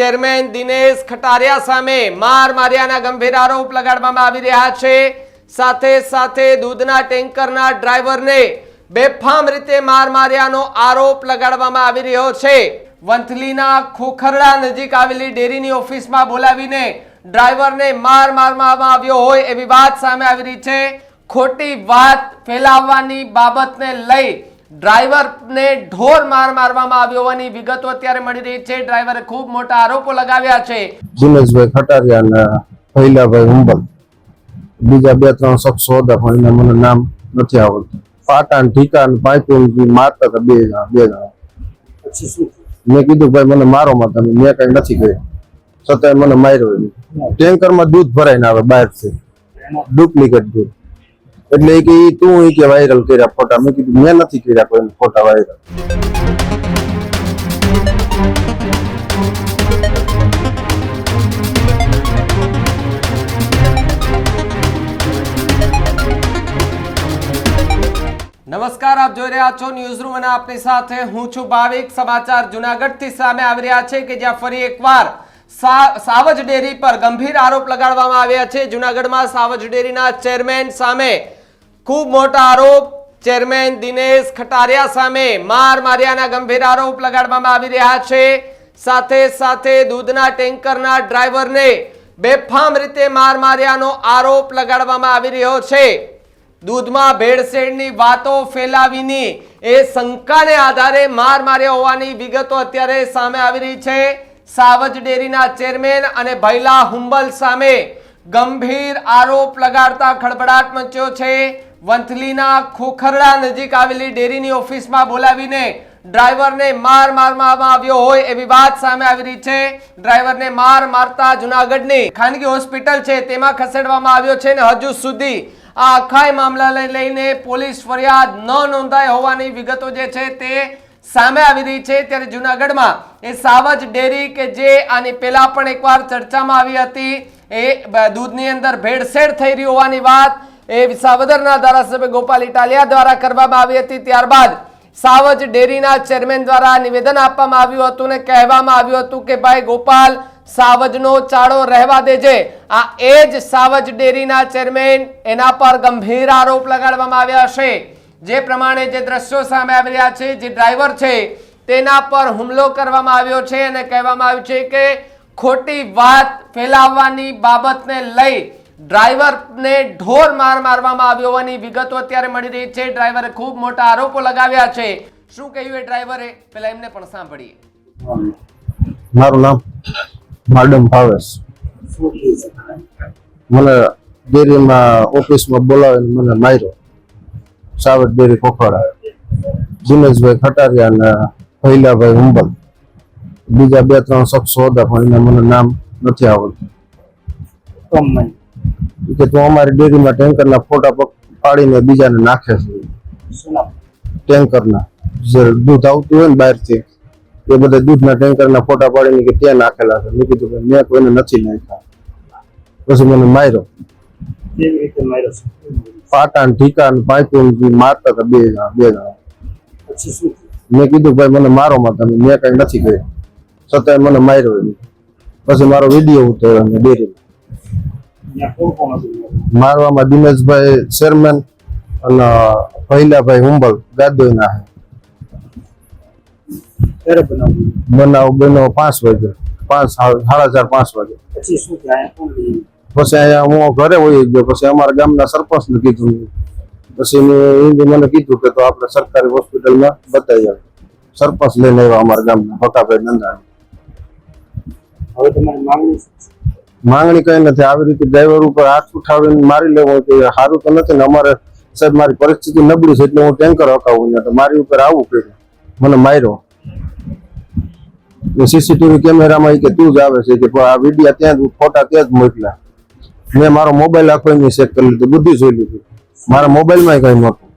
Chairman Dinesh ખટારિયા સામે માર માર્યાના ગંભીર આરોપ લગાડવામાં આવી રહ્યા છે. સાથે સાથે દૂધના ટેન્કરના ડ્રાઈવરને બેફામ રીતે માર માર્યાનો આરોપ લગાડવામાં આવી રહ્યો છે. વંથલીના ખોખરડા નજીક આવેલી ડેરીની ઓફિસમાં બોલાવીને ડ્રાઈવરને માર મારવામાં આવ્યો હોય એવી વાત સામે આવી રહી છે. ખોટી વાત ફેલાવવાની બાબતને લઈ ડ્રાઈવરને ઢોર માર મારવામાં આવ્યો હોવાની વિગતો અત્યારે મળી રહી છે. ડ્રાઈવરે ખૂબ મોટા આરોપો લગાવ્યા છે. દિનેશભાઈ ખટારિયા અને ભૈલાભાઈ હુંબલ. બીજા બે ત્રણ શખ્સો હતા પણ એના મને નામ નથી આવડતું. પાટા ને ઠીકા ને પાંચું મારતા હતા બે જણા બે જણા. મેં કીધું ભાઈ મને મારો માં તમે મેં કઈ નથી કર્યું. છતાંય મને માર્યો એમ. ટેન્કરમાં દૂધ ભરાઈને આવે બહારથી. ડુપ્લિકેટ દૂધ. એટલે કે તું એ કે વાયરલ કર્યા ફોટા મેં કીધું, મેં નથી કર્યા કોઈ ફોટા વાયરલ નમસ્કાર, આપ જોઈ રહ્યા છો ન્યૂઝ રૂમ અને આપની સાથે હું છું ભાવિક. સમાચાર જુનાગઢથી સામે આવી રહ્યા છે કે જ્યાં ફરી એકવાર સાવજ ડેરી પર ગંભીર આરોપ લગાડવામાં આવ્યા છે. જુનાગઢમાં સાવજ ડેરીના ચેરમેન સામે ખૂબ મોટા આરોપ. ચેરમેન દિનેશ ખટારિયા સામે માર માર્યાના ગંભીર આરોપ લગાડવામાં આવી રહ્યા છે. સાથે સાથે દૂધના ટેન્કરના ડ્રાઈવરને બેફામ રીતે માર માર્યાનો આરોપ લગાડવામાં આવી રહ્યો છે. દૂધમાં ભેળસેળની વાતો ફેલાવીની એ શંકાને આધારે માર માર્યા હોવાની વિગતો અત્યારે સામે આવી રહી છે. સાવજ ડેરીના ચેરમેન અને ભૈલા હુંબલ સામે ગંભીર આરોપ લગાડતા ખડભડાટ મચ્યો છે. વંથલીના ખોખરડા નજીક આવેલી ડેરીની ઓફિસમાં બોલાવીને ડ્રાઈવરને માર મારવામાં આવ્યો હોય એવી વાત સામે આવી રહી છે. ડ્રાઈવરને માર મારતા જુનાગઢની ખાનગી હોસ્પિટલ છે તેમાં ખસેડવામાં આવ્યો છે ને હજુ સુધી આ આખાય મામલાને લઈને પોલીસ ફરિયાદ ન નોંધાઈ હોવાની વિગતો જે છે તે સામે આવી રહી છે. ત્યારે જુનાગઢમાં એ સાવજ ડેરી કે જે આની પહેલા પણ એકવાર ચર્ચામાં આવી હતી, એ દૂધની અંદર ભેળસેળ થઈ રહી હોવાની વાત એ વિસાવદરના ધારાસભ્ય ગોપાલ ઇટાલિયા દ્વારા કરવામાં આવી હતી. ત્યારબાદ સાવજ ડેરીના ચેરમેન દ્વારા નિવેદન આપવામાં આવ્યું હતું ને કહેવામાં આવ્યું હતું કે, ભાઈ ગોપાલ, સાવજનો ચાળો રહેવા દેજે. આ એ જ સાવજ ડેરીના ચેરમેન એના પર ગંભીર આરોપ લગાડવામાં આવ્યા છે. જે પ્રમાણે જે દ્રશ્યો સામે આવી રહ્યા છે, જે ડ્રાઈવર છે, તેના પર હુમલો કરવામાં આવ્યો છે અને કહેવામાં આવ્યું છે કે, ખોટી વાત ફેલાવવાની બાબતને લઈ ડ્રાઈવરને ઢોર માર મારવામાં આવ્યો હોવાની વિગતો અત્યારે મળી રહી છે. ડ્રાઈવરે ખૂબ મોટા આરોપો લગાવ્યા છે. શું કહ્યું એ ડ્રાઈવરે? પેલા એમને પણ સાંભળીએ. મારું નામ માડમ ભાવેશ. મને ડેરીમાં ઓફિસમાં બોલાવીને મને માર્યો. સાવર ડેરી કોખવાડા દિનેશભાઈ ખટારિયા અને ભૈલાભાઈ હુંબલ. બીજા બે ત્રણ શખ્સો હતા પણ એને મને નામ નથી આવડતું. કે તું અમારી ડેરીમાં ટેન્કરના ફોટા પાડીને બીજાને નાખે છે. ટેન્કરના. જે દૂધ આવતું હોય ને બહારથી એ બધા દૂધના ટેન્કરના ફોટા પાડીને કે ત્યાં નાખેલા છે. મેં કીધું કે મેં કોઈને નથી નાખ્યા. પછી મને માર્યો. પાટા ને ઠીકા ને પાઇપું મારતા હતા બે જણા બે જણા? મેં કીધું ભાઈ મને મારો તમે મેં કઈ નથી કર્યું. છતાંય મને માર્યો પછી મારો વીડિયો ઉતર્યો ડેરીમાં. મારવામાં દિનેશભાઈ ચેરમેન અને ભૈલાભાઈ હુંબલ ગાદોઈના છે બનાવ? બનાવ પાંચ વાગે. પાંચ સાડા ચાર પાંચ વાગે. પછી અહીંયા હું ઘરે વહી ગયો. પછી અમારા ગામના સરપંચને કીધું. પછી મેં એને મને કીધું કે તો આપણે સરકારી હોસ્પિટલમાં બતાવી આવે સરપંચ લઈને આવ્યા અમારા ગામના ભકાભાઈ નંદાણી. હવે તમારી માંગણી? માંગણી કઈ નથી. આવી રીતે ડ્રાઈવર ઉપર હાથ ઉઠાવીને મારી લેવો કે સારું તો નથી ને અમારે સાહેબ મારી પરિસ્થિતિ નબળી છે એટલે હું ટેન્કર હકાવું ને તો મારી ઉપર આવું કર્યું. મને માર્યો. સીસીટીવી કેમેરામાં કે તું જ આવે છે કે આ વિડીયા ત્યાં જ ફોટા ત્યાં જ મોકલ્યા. મેં મારો મોબાઈલ આખો એની ચેક કરી લીધું બધું જોઈ લીધું. મારા મોબાઈલમાં કઈ નહોતું.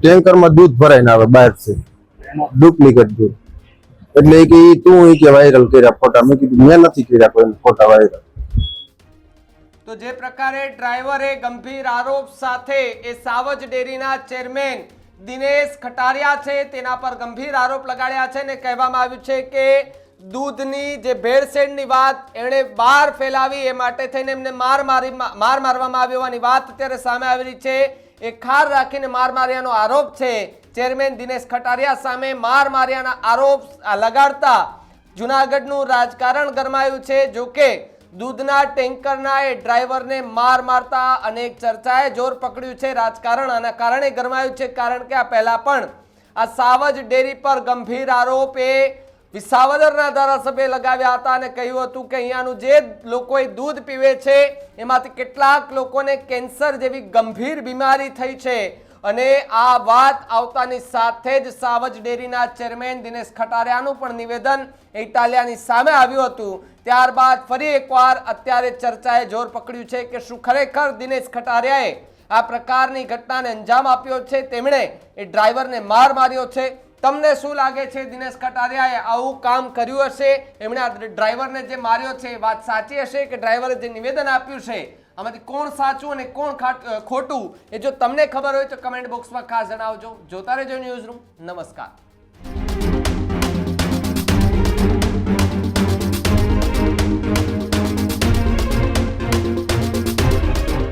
ટેન્કરમાં? દૂધ ભરાઈને આવે બહારથી. ડુપ્લિકેટ દૂધ. એટલે કે તું કે વાયરલ કર્યા ફોટા મેં કીધું, મેં નથી કર્યા કોઈ ફોટા વાયરલ તો જે પ્રકારે ડ્રાઈવરે ગંભીર આરોપ સાથે એ સાવજ ડેરીના ચેરમેન દિનેશ ખટારિયા છે, તેના પર ગંભીર આરોપ લગાડ્યા છે ને કહેવામાં આવ્યું છે કે દૂધની જે ભેળસેળની વાત એણે બહાર ફેલાવી, એ માટે થઈને એમને માર મારી, માર મારવામાં આવ્યો. હોવાની વાત અત્યારે સામે આવી રહી છે એ ખાર રાખીને માર માર્યાનો આરોપ છે. ચેરમેન દિનેશ ખટારિયા સામે માર માર્યાના આરોપ લગાડતા જુનાગઢનું રાજકારણ ગરમાયું છે. જો કે દૂધના ટેન્કરના એ ડ્રાઈવરને માર મારતા અનેક ચર્ચાએ જોર પકડ્યું છે. રાજકારણ આના કારણે ગરમાયું છે કારણ કે આ પહેલાં પણ આ સાવજ ડેરી પર ગંભીર આરોપ એ વિસાવદરના ધારાસભ્ય લગાવ્યા હતા અને કહ્યું હતું કે અહીંયાનું જે લોકોએ દૂધ પીવે છે, એમાંથી કેટલાક લોકોને કેન્સર જેવી ગંભીર બીમારી થઈ છે. અને આ વાત આવતાની સાથે જ સાવજ ડેરીના ચેરમેન દિનેશ ખટારિયાનું પણ નિવેદન ઇટાલિયાની સામે આવ્યું હતું. ત્યારબાદ ફરી એકવાર અત્યારે ચર્ચાએ જોર પકડ્યું છે કે શું ખરેખર દિનેશ ખટારિયાએ આ પ્રકારની ઘટનાને અંજામ આપ્યો છે? તેમણે એ ડ્રાઈવરને માર માર્યો છે? તમને શું લાગે છે દિનેશ કટારિયાએ આવું કામ કર્યું હશે? એમણે આ ડ્રાઈવરને જે માર્યો છે, એ વાત સાચી હશે કે ડ્રાઈવરે જે નિવેદન આપ્યું છે, આમાંથી કોણ સાચું અને કોણ ખોટું? એ જો તમને ખબર હોય તો કમેન્ટ બોક્સમાં ખાસ જણાવજો. જોતા રહેજો ન્યૂઝ રૂમ. નમસ્કાર.